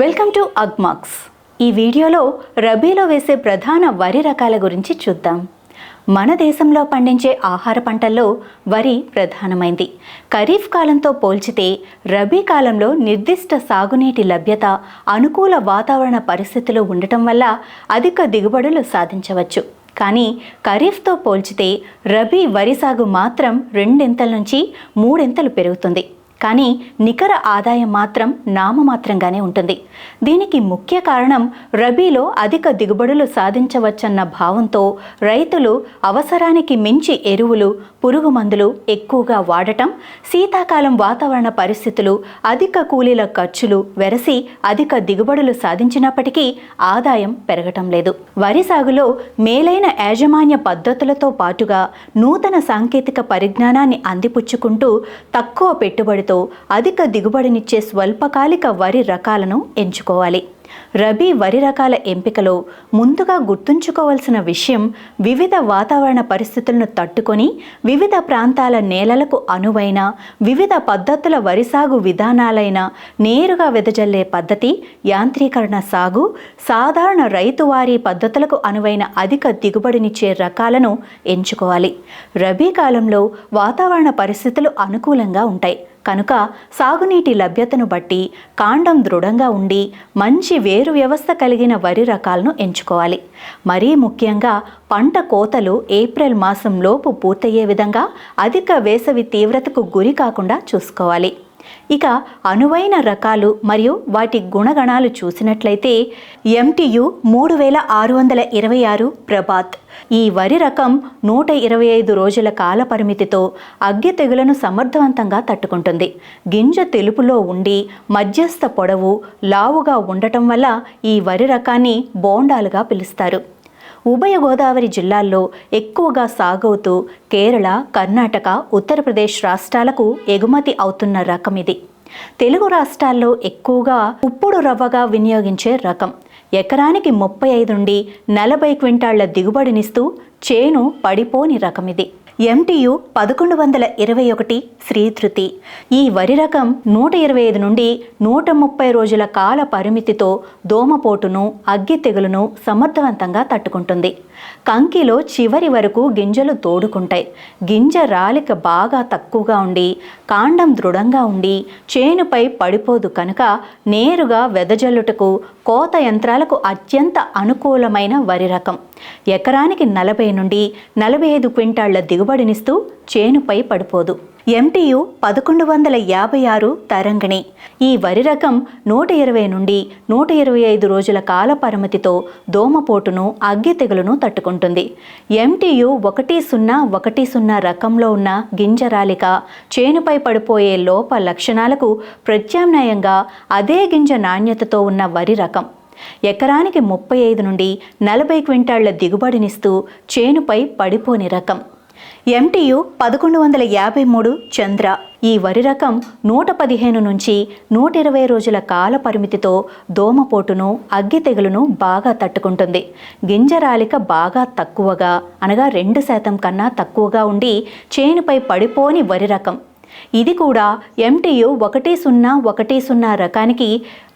Welcome to Agmax. ఈ వీడియోలో రబీలో వేసే ప్రధాన వరి రకాల గురించి చూద్దాం. మన దేశంలో పండించే ఆహార పంటల్లో వరి ప్రధానమైంది. ఖరీఫ్ కాలంతో పోల్చితే రబీ కాలంలో నిర్దిష్ట సాగునీటి లభ్యత అనుకూల వాతావరణ పరిస్థితులు ఉండటం వల్ల అధిక దిగుబడులు సాధించవచ్చు. కానీ ఖరీఫ్తో పోల్చితే రబీ వరి సాగు మాత్రం రెండింతల నుంచి మూడింతలు పెరుగుతుంది. కానీ నికర ఆదాయం మాత్రం నామమాత్రంగానే ఉంటుంది. దీనికి ముఖ్య కారణం రబీలో అధిక దిగుబడులు సాధించవచ్చన్న భావంతో రైతులు అవసరానికి మించి ఎరువులు పురుగు మందులు ఎక్కువగా వాడటం శీతాకాలం వాతావరణ పరిస్థితులు అధిక కూలీల ఖర్చులు వెరసి అధిక దిగుబడులు సాధించినప్పటికీ ఆదాయం పెరగటం లేదు. వరి సాగులో మేలైన యాజమాన్య పద్ధతులతో పాటుగా నూతన సాంకేతిక పరిజ్ఞానాన్ని అందిపుచ్చుకుంటూ తక్కువ పెట్టుబడితో అధిక దిగుబడినిచ్చే స్వల్పకాలిక వరి రకాలను ఎంచుకోవాలి. రబీ వరి రకాల ఎంపికలో ముందుగా గుర్తుంచుకోవాల్సిన విషయం వివిధ వాతావరణ పరిస్థితులను తట్టుకొని వివిధ ప్రాంతాల నేలలకు అనువైన వివిధ పద్ధతుల వరి సాగు విధానాలైన నేరుగా వెదజల్లే పద్ధతి యాంత్రీకరణ సాగు సాధారణ రైతువారీ పద్ధతులకు అనువైన అధిక దిగుబడినిచ్చే రకాలను ఎంచుకోవాలి. రబీ కాలంలో వాతావరణ పరిస్థితులు అనుకూలంగా ఉంటాయి. కనుక సాగునీటి లభ్యతను బట్టి కాండం దృఢంగా ఉండి మంచి వేరు వ్యవస్థ కలిగిన వరి రకాలను ఎంచుకోవాలి. మరీ ముఖ్యంగా పంట కోతలు ఏప్రిల్ మాసంలోపు పూర్తయ్యే విధంగా అధిక వేసవి తీవ్రతకు గురి కాకుండా చూసుకోవాలి. ఇక అనువైన రకాలు మరియు వాటి గుణగణాలు చూసినట్లయితే ఎంటియు మూడు వేల ఆరు వందల ఇరవై ఆరు ప్రభాత్. ఈ వరి రకం నూట ఇరవై ఐదు రోజుల కాల పరిమితితో అగ్గి తెగులను సమర్థవంతంగా తట్టుకుంటుంది. గింజ తెలుపులో ఉండి మధ్యస్థ పొడవు లావుగా ఉండటం వల్ల ఈ వరి రకాన్ని బోండాలుగా పిలుస్తారు. ఉభయ గోదావరి జిల్లాల్లో ఎక్కువగా సాగవుతూ కేరళ కర్ణాటక ఉత్తరప్రదేశ్ రాష్ట్రాలకు ఎగుమతి అవుతున్న రకం ఇది. తెలుగు రాష్ట్రాల్లో ఎక్కువగా ఉప్పుడు రవ్వగా వినియోగించే రకం. ఎకరానికి ముప్పై ఐదు నుండి నలభై క్వింటాళ్ళ దిగుబడినిస్తూ చేను పడిపోని రకం ఇది. ఎంటియు పదకొండు వందల ఇరవై ఒకటి శ్రీధృతి. ఈ వరి రకం నూట ఇరవై ఐదు నుండి నూట ముప్పై రోజుల కాల పరిమితితో దోమపోటును అగ్గి తెగులును సమర్థవంతంగా తట్టుకుంటుంది. కంకిలో చివరి వరకు గింజలు తోడుకుంటాయి. గింజ రాలిక బాగా తక్కువగా ఉండి కాండం దృఢంగా ఉండి చేనుపై పడిపోదు కనుక నేరుగా వెదజల్లుటకు కోత యంత్రాలకు అత్యంత అనుకూలమైన వరి రకం. ఎకరానికి నలభై నుండి నలభై ఐదు క్వింటాళ్ళ దిగుబడినిస్తూ చేనుపై పడిపోదు. ఎంటియు పదకొండు వందల యాభై ఆరు తరంగిణి. ఈ వరి రకం నూట ఇరవై నుండి నూట ఇరవై ఐదు రోజుల కాల పరిమితితో దోమపోటును అగ్గి తెగులును తట్టుకుంటుంది. ఎంటియు ఒకటి సున్నా ఒకటి సున్నా రకంలో ఉన్న గింజరాలిక చేనుపై పడిపోయే లోప లక్షణాలకు ప్రత్యామ్నాయంగా అదే గింజ నాణ్యతతో ఉన్న వరి రకం. ఎకరానికి ముప్పై ఐదు నుండి నలభై క్వింటాళ్ళ దిగుబడినిస్తూ చేనుపై పడిపోని రకం. ఎంటియు పదకొండు వందల యాభై మూడు చంద్ర. ఈ వరి రకం నూట పదిహేను నుంచి నూట ఇరవై రోజుల కాల పరిమితితో దోమపోటును అగ్గి తెగులును బాగా తట్టుకుంటుంది. గింజరాలిక బాగా తక్కువగా అనగా రెండు శాతం కన్నా తక్కువగా ఉండి చేనుపై పడిపోని వరి రకం. ఇది కూడా ఎంటీయు ఒకటి సున్నా ఒకటి సున్నా రకానికి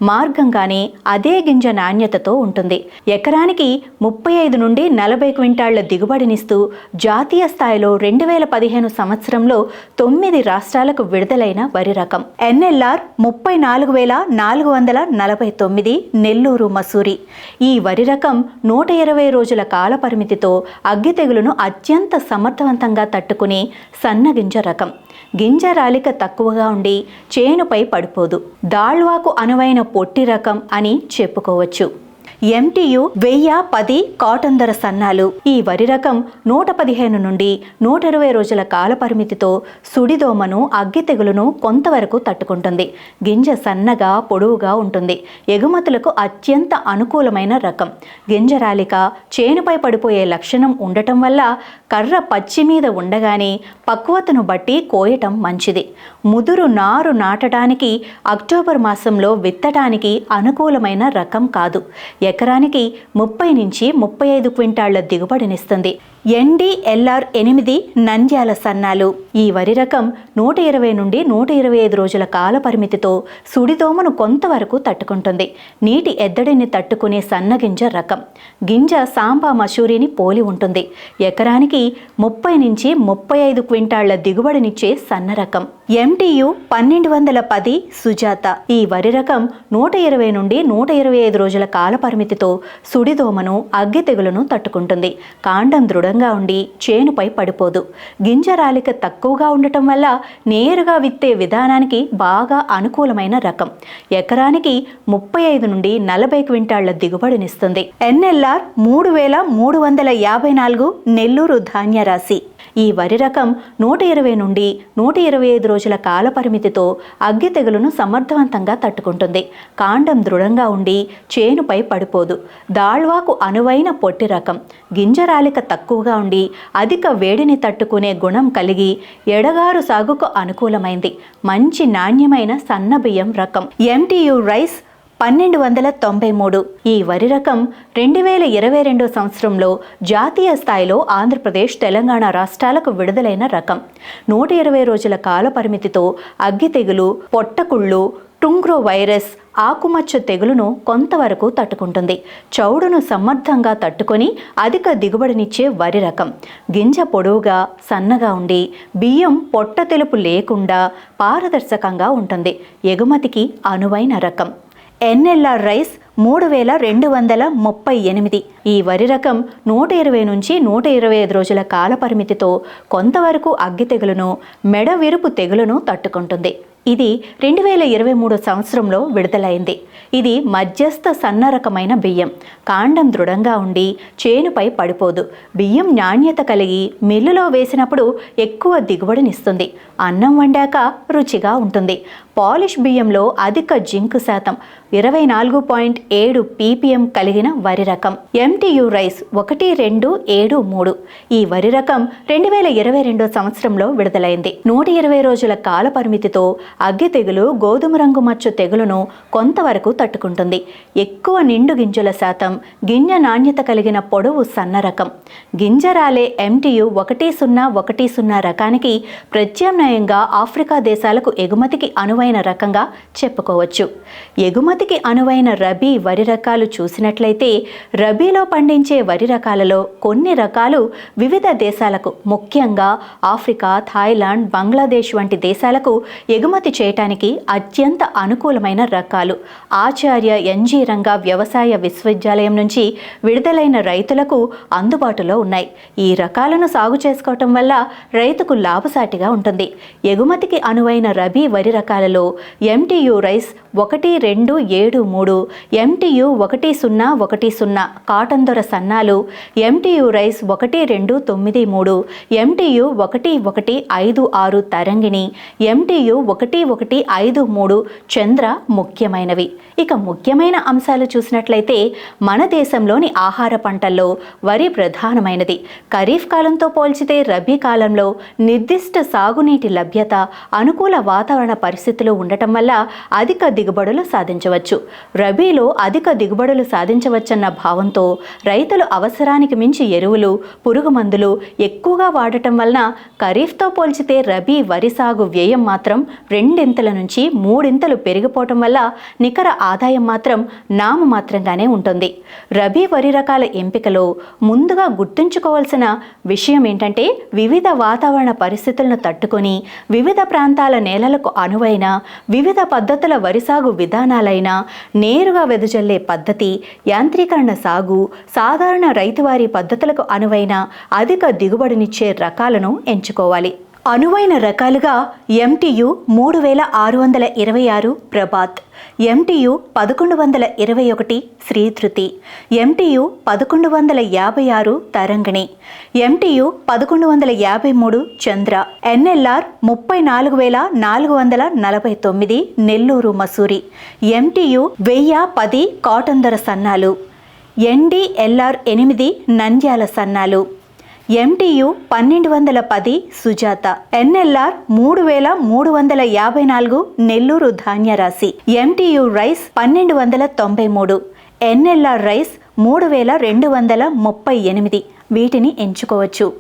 మార్గంగానే అదే గింజ నాణ్యతతో ఉంటుంది. ఎకరానికి ముప్పై ఐదు నుండి నలభై క్వింటాళ్ళ దిగుబడినిస్తూ జాతీయ స్థాయిలో రెండు వేల పదిహేను సంవత్సరంలో తొమ్మిది రాష్ట్రాలకు విడుదలైన వరి రకం. ఎన్ఎల్ఆర్ ముప్పై నాలుగు వేల నాలుగు వందల నలభై తొమ్మిది నెల్లూరు మసూరి. ఈ వరి రకం నూట ఇరవై రోజుల కాల పరిమితితో అగ్గి తెగులును అత్యంత సమర్థవంతంగా తట్టుకునే సన్నగింజ రకం. గింజ రాలిక తక్కువగా ఉండి చేనుపై పడిపోదు. దాళ్వాకు అనువైన పొట్టి రకం అని చెప్పుకోవచ్చు. ఎంటియు వెయ్యి పది కాటన్ ధర సన్నాలు. ఈ వరి రకం నూట పదిహేను నుండి నూట ఇరవై రోజుల కాల పరిమితితో సుడిదోమను అగ్గి తెగులును కొంతవరకు తట్టుకుంటుంది. గింజ సన్నగా పొడవుగా ఉంటుంది. ఎగుమతులకు అత్యంత అనుకూలమైన రకం. గింజరాలిక చేనుపై పడిపోయే లక్షణం ఉండటం వల్ల కర్ర పచ్చి మీద ఉండగానే పక్వతను బట్టి కోయటం మంచిది. ముదురు నారు నాటడానికి అక్టోబర్ మాసంలో విత్తడానికి అనుకూలమైన రకం కాదు. ఎకరానికి ముప్పై నుంచి ముప్పై ఐదు క్వింటాళ్ళ దిగుబడినిస్తుంది. ఎన్డిఎల్ఆర్ ఎనిమిది నంద్యాల సన్నాలు. ఈ వరి రకం నూట ఇరవై నుండి నూట ఇరవై ఐదు రోజుల కాల పరిమితితో సుడిదోమను కొంతవరకు తట్టుకుంటుంది. నీటి ఎద్దడిని తట్టుకునే సన్నగింజ రకం. గింజ సాంబా మసూరిని పోలి ఉంటుంది. ఎకరానికి ముప్పై నుంచి ముప్పై ఐదు క్వింటాళ్ళ దిగుబడినిచ్చే సన్న రకం. ఎంటీయు పన్నెండు వందల పది సుజాత. ఈ వరి రకం నూట ఇరవై నుండి నూట ఇరవై ఐదు రోజుల కాల పరిమితి పరిమితితో సుడిదోమను అగ్గి తెగులను తట్టుకుంటుంది. కాండం దృఢంగా ఉండి చేనుపై పడిపోదు. గింజ రాలిక తక్కువగా ఉండటం వల్ల నేరుగా విత్తే విధానానికి బాగా అనుకూలమైన రకం. ఎకరానికి ముప్పై ఐదు నుండి నలభై క్వింటాళ్ళ దిగుబడినిస్తుంది. ఎన్ఎల్ఆర్ మూడు వేల మూడు వందల యాభై నాలుగు నెల్లూరు ధాన్యరాశి. ఈ వరి రకం నూట ఇరవై నుండి నూట ఇరవై ఐదు రోజుల కాల పరిమితితో అగ్గి తెగులును సమర్థవంతంగా తట్టుకుంటుంది. కాండం దృఢంగా ఉండి చేనుపై పడిపోదు. దాళ్వాకు అనువైన పొట్టి రకం. గింజరాలిక తక్కువగా ఉండి అధిక వేడిని తట్టుకునే గుణం కలిగి ఎడగారు సాగుకు అనుకూలమైంది. మంచి నాణ్యమైన సన్నబియ్యం రకం. ఎంటీయు రైస్ పన్నెండు వందల తొంభై మూడు. ఈ వరి రకం రెండు వేల ఇరవై రెండో సంవత్సరంలో జాతీయ స్థాయిలో ఆంధ్రప్రదేశ్ తెలంగాణ రాష్ట్రాలకు విడుదలైన రకం. నూట ఇరవై రోజుల కాల పరిమితితో అగ్గి తెగులు పొట్టకుళ్ళు టుంగ్రో వైరస్ ఆకుమచ్చ తెగులును కొంతవరకు తట్టుకుంటుంది. చౌడును సమర్థంగా తట్టుకొని అధిక దిగుబడినిచ్చే వరి రకం. గింజ పొడవుగా సన్నగా ఉండి బియ్యం పొట్ట తెలుపు లేకుండా పారదర్శకంగా ఉంటుంది. ఎగుమతికి అనువైన రకం. ఎన్ఎల్ఆర్ రైస్ మూడు వేల రెండు వందల ముప్పై ఎనిమిది. ఈ వరి రకం నూట ఇరవై నుంచి నూట ఇరవై ఐదు రోజుల కాల పరిమితితో కొంతవరకు అగ్గి తెగులును మెడ విరుపు తెగులును తట్టుకుంటుంది. ఇది రెండు వేల ఇరవై మూడు సంవత్సరంలో విడుదలైంది. ఇది మధ్యస్థ సన్న రకమైన బియ్యం. కాండం దృఢంగా ఉండి చేనుపై పడిపోదు. బియ్యం నాణ్యత కలిగి మిల్లులో వేసినప్పుడు ఎక్కువ దిగుబడినిస్తుంది. అన్నం వండాక రుచిగా ఉంటుంది. పాలిష్ బియ్యంలో అధిక జింక్ శాతం ఇరవై నాలుగు పాయింట్ ఏడు పీపీఎం కలిగిన వరి రకం. ఎంటీయు రైస్ ఒకటి రెండు ఏడు మూడు. ఈ వరి రకం రెండు వేల ఇరవై రెండో సంవత్సరంలో విడుదలైంది. నూట ఇరవై రోజుల కాల పరిమితితో అగ్గి తెగులు గోధుమ రంగు మచ్చ తెగులును కొంతవరకు తట్టుకుంటుంది. ఎక్కువ నిండు గింజల శాతం గింజ నాణ్యత కలిగిన పొడవు సన్న రకం. గింజ రాలే ఎంటీయు ఒకటి సున్నా ఒకటి సున్నా రకానికి ప్రత్యామ్నాయంగా ఆఫ్రికా దేశాలకు ఎగుమతికి అనువైన రకంగా చెప్పుకోవచ్చు. ఎగుమతికి అనువైన రబీ వరి రకాలు చూసినట్లయితే రబీలో పండించే వరి రకాలలో కొన్ని రకాలు వివిధ దేశాలకు ముఖ్యంగా ఆఫ్రికా థాయిలాండ్ బంగ్లాదేశ్ వంటి దేశాలకు ఎగుమతి చేయటానికి అత్యంత అనుకూలమైన రకాలు. ఆచార్య ఎన్జీ రంగా వ్యవసాయ విశ్వవిద్యాలయం నుంచి విడుదలైన రైతులకు అందుబాటులో ఉన్నాయి. ఈ రకాలను సాగు చేసుకోవటం వల్ల రైతుకు లాభసాటిగా ఉంటుంది. ఎగుమతికి అనువైన రబీ వరి రకాలలో ఎంటీయు రైస్ ఒకటి రెండు ఏడు మూడు ఎంటీయు ఒకటి సున్నా ఒకటి సున్నా కాటన్ దొర సన్నాలు ఎంటీయు రైస్ ఒకటి రెండు తొమ్మిది మూడు ఎంటీయు ఒకటి ఒకటి ఐదు ఆరు తరంగిణి ఎంటీయు ఒకటి ఒకటి ఐదు మూడు చంద్ర ముఖ్యమైనవి. ఇక ముఖ్యమైన అంశాలు చూసినట్లయితే మన దేశంలోని ఆహార పంటల్లో వరి ప్రధానమైనది. ఖరీఫ్ కాలంతో పోల్చితే రబీ కాలంలో నిర్దిష్ట సాగునీటి లభ్యత అనుకూల వాతావరణ పరిస్థితులు ఉండటం వల్ల అధిక దిగుబడులు సాధించవచ్చు. రబీలో అధిక దిగుబడులు సాధించవచ్చన్న భావంతో రైతులు అవసరానికి మించి ఎరువులు పురుగు మందులు ఎక్కువగా వాడటం వలన ఖరీఫ్తో పోల్చితే రబీ వరి సాగు వ్యయం మాత్రం రెండింతల నుంచి మూడింతలు పెరిగిపోవటం వల్ల నికర ఆదాయం మాత్రం నామమాత్రంగానే ఉంటుంది. రబీ వరి రకాల ఎంపికలో ముందుగా గుర్తుంచుకోవాల్సిన విషయం ఏంటంటే వివిధ వాతావరణ పరిస్థితులను తట్టుకొని వివిధ ప్రాంతాల నేలలకు అనువైన వివిధ పద్ధతుల వరి సాగు విధానాలైన నేరుగా వెదజల్లే పద్ధతి యాంత్రీకరణ సాగు సాధారణ రైతువారి పద్ధతులకు అనువైన అధిక దిగుబడినిచ్చే రకాలను ఎంచుకోవాలి. అనువైన రకాలుగా ఎంటీయు మూడు వేల ఆరు వందల ఇరవై ఆరు ప్రభాత్ ఎంటీయు పదకొండు వందల ఇరవై ఒకటి శ్రీధృతి ఎంటీయు పదకొండు వందల యాభై ఆరు తరంగిణి ఎంటీయు పదకొండు వందల యాభై మూడు చంద్ర ఎన్ఎల్ఆర్ ముప్పై నాలుగు వేల నాలుగు వందల నలభై తొమ్మిది నెల్లూరు మసూరి ఎంటీయు వెయ్యి పది కాటన్ సన్నాలు ఎన్డిఎల్ఆర్ ఎనిమిది నంద్యాల సన్నాలు. ఎంటీయు పన్నెండు వందల పది సుజాత. ఎన్ఎల్ఆర్ మూడు వేల మూడు వందల యాభై నాలుగు నెల్లూరు ధాన్యరాశి. ఎంటీయు రైస్ పన్నెండు వందల తొంభై మూడు. ఎన్ఎల్ఆర్ రైస్ మూడు వేల రెండు వందల ముప్పై ఎనిమిది. వీటిని ఎంచుకోవచ్చు.